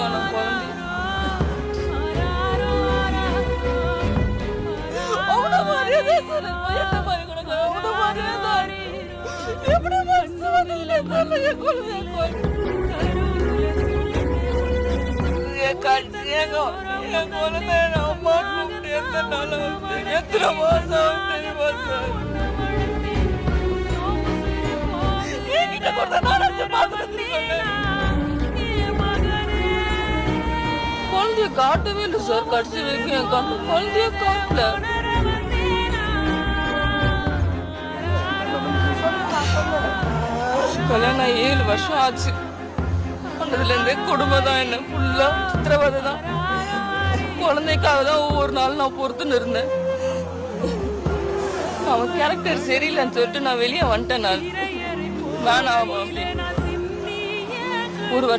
காணும் குழந்தை அவ்வளோ மாதிரியே தான் சார் இருக்கும். என்ன மாதிரி கிடக்கு அவ்வளோ மாதிரியே தான் எப்படி என். என் என் அம்மா கூப்பிட்டு நாள்? எத்தனை மாசம் காட்டவே இல்லை சார் கடைசி வரைக்கும் என் கண்ணு குழந்தைய காட்டல. கல்யாணம் ஏழு வருஷம் ஆச்சு. அதுல இருந்தே குடும்பம் தான் என்ன ஃபுல்லா சித்திரவதை தான். குழந்தைக்காக தான் ஒவ்வொரு நாள் நான் பொறுத்துன்னு இருந்தேன். அவன் கேரக்டர் சரியில்லைன்னு சொல்லிட்டு நான் வெளியே வந்துட்டேன் நான். வேணாம் அப்படின்னு ஒரு வருஷம்